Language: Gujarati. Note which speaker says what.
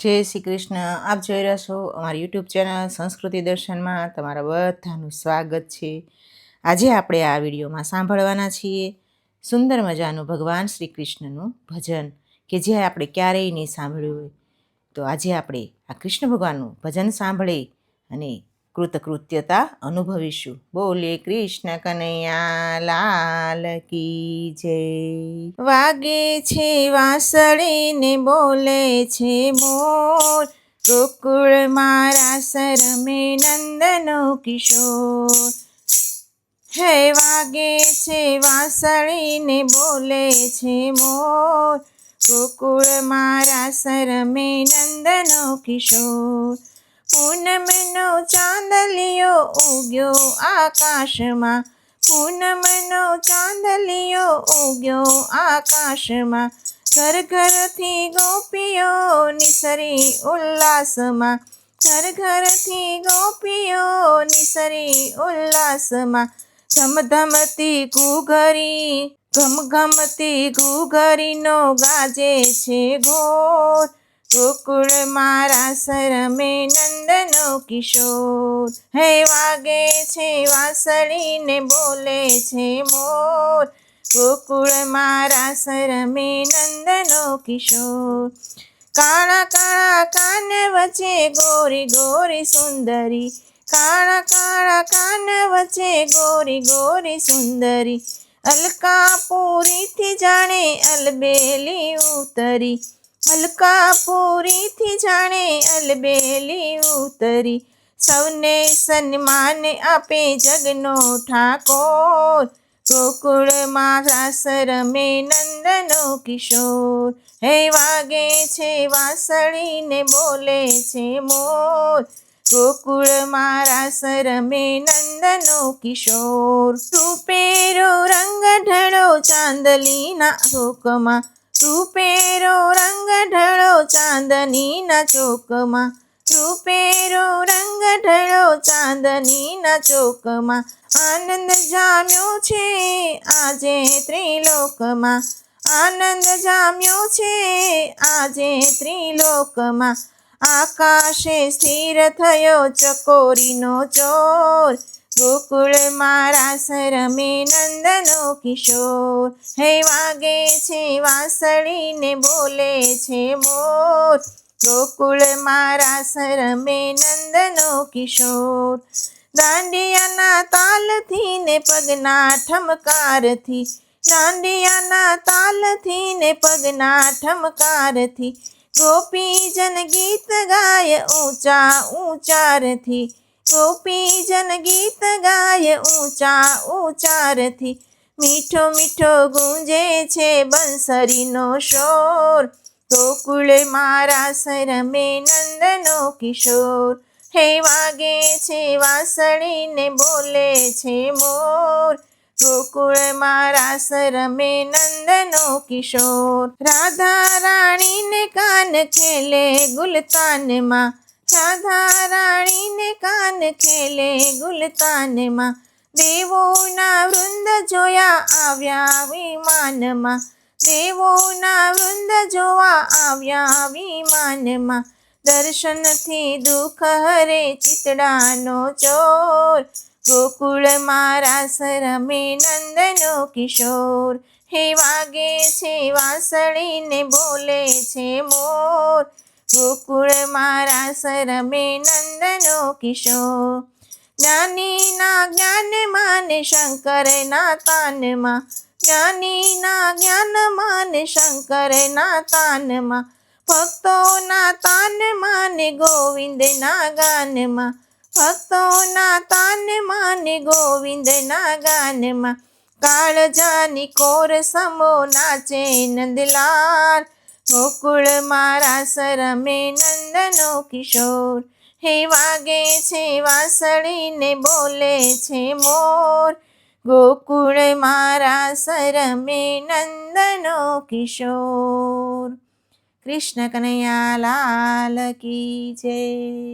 Speaker 1: જય શ્રી કૃષ્ણ. આપ જોઈ રહ્યા છો અમારી યુટ્યુબ ચેનલ સંસ્કૃતિ દર્શનમાં. તમારા બધાનું સ્વાગત છે. આજે આપણે આ વિડીયોમાં સાંભળવાના છીએ સુંદર મજાનું ભગવાન શ્રી કૃષ્ણનું ભજન કે જે આપણે ક્યારેય નહીં સાંભળ્યું હોય. તો આજે આપણે આ કૃષ્ણ ભગવાનનું ભજન સાંભળી અને કૃતકૃત્યતા અનુભવીશું. બોલે કૃષ્ણ કનૈયા, લાલ કી જય. વાગે છે વાસળીને બોલે છે મોર ગોકુળ મારા સરમે નંદનો કિશોર. હે વાગે છે વાસળીને બોલે છે મોર ગોકુળ મારા સરમે નંદનો કિશોર. પૂનમનો ચાંદલિયો ઉગ્યો આકાશમાં. પૂનમનો ચાંદલિયો ઉગ્યો આકાશમાં. ઘર ઘરથી ગોપીઓ નિસરી ઉલ્લાસમાં. ઘર ઘરથી ગોપીઓ નિસરી ઉલ્લાસમાં. ધમધમતી ઘૂઘરી ઘમઘમતી ઘૂઘરીનો ગાજે છે ઘોર. ગોકુળ મારા સરમે નંદનો કિશોર. હે વાગે છે વાસળીને બોલે છે મોર. ગોકુળ મારા સરમે નંદનો કિશોર. કાળા કાળા કાન વચ્ચે ગોરી ગોરી સુંદરી. કાળા કાળા કાન વચ્ચે ગોરી ગોરી સુંદરી. અલકાપુરીથી જાણે અલબેલી ઉતરી. અલકાપુરીથી જાણે અલબેલી ઉતરી. સૌને સન્માન આપે જગનો ઠાકોર. ગોકુળમાં રાસ રમે નંદનો કિશોર. હે વાગે છે વાસળીને બોલે છે મોર. ગોકુળ મારા સરમે નંદનો કિશોર. રૂપેરો રંગ ઢળો ચાંદલીના રોકમાં. રૂપેરો રંગ ઢળો ચાંદનીના ચોકમાં. રૂપેરો રંગ ઢળો ચાંદનીના ચોકમાં. આનંદ જામ્યો છે આજે ત્રિલોકમાં. આનંદ જામ્યો છે આજે ત્રિલોકમાં. આકાશે સ્થિર થયો ચકોરીનો ચોર. ગોકુળ મારા સરમે નંદનો કિશોર. હે વાગે છે વાસળીને બોલે છે મોર. ગોકુળ મારા સરમે નંદનો કિશોર. દાંડિયાના તાલથી ને પગના ઠમકારથી. દાંડિયાના તાલથી ને પગના ઠમકારથી. ગોપીજન ગીત ગાય ઊંચા ઊંચારથી ગોપીજન ગીત ગાય ઊંચા ઊંચારથી મીઠો મીઠો ગુંજે છે બંસરીનો શોર ગોકુળ મારા સરમે નંદનો કિશોર હે વાગે છે વાસળીને બોલે છે મોર ગોકુળ મારા સરમે નંદનો કિશોર રાધા રાણીને કાન ખેલે ગુલતાનમાં રાધા રાણીને કાન ખેલે ગુલતાનમાં. દેવોના વૃંદ જોયા આવ્યા વિમાનમાં. દેવોના વૃંદ જોવા આવ્યા વિમાનમાં. દર્શનથી દુઃખ હરે ચિતડાનો ચોર. ગોકુળ મારા સરમે નંદનો કિશોર. હે વાગે છે વાસળીને બોલે છે મોર. ગોકુળ મારા સરમે નંદનો કિશોર. જ્ઞાનીના જ્ઞાન માને શંકરના તાનમાં. જ્ઞાનીના જ્ઞાન માને શંકરના તાનમાં. ભક્તોના તાન માને ગોવિંદના ગાનમાં. ભક્તોના તાન માને ગોવિંદના ગાનમાં. કાળજાની કોર સમો નાચે નંદલાલ. ગોકુળ મારા સરમે નંદનો કિશોર. હે વાગે છે વાસળીને બોલે છે મોર. ગોકુળ મારા સરમે નંદનો કિશોર. કૃષ્ણ કનૈયા લાલ કી જય.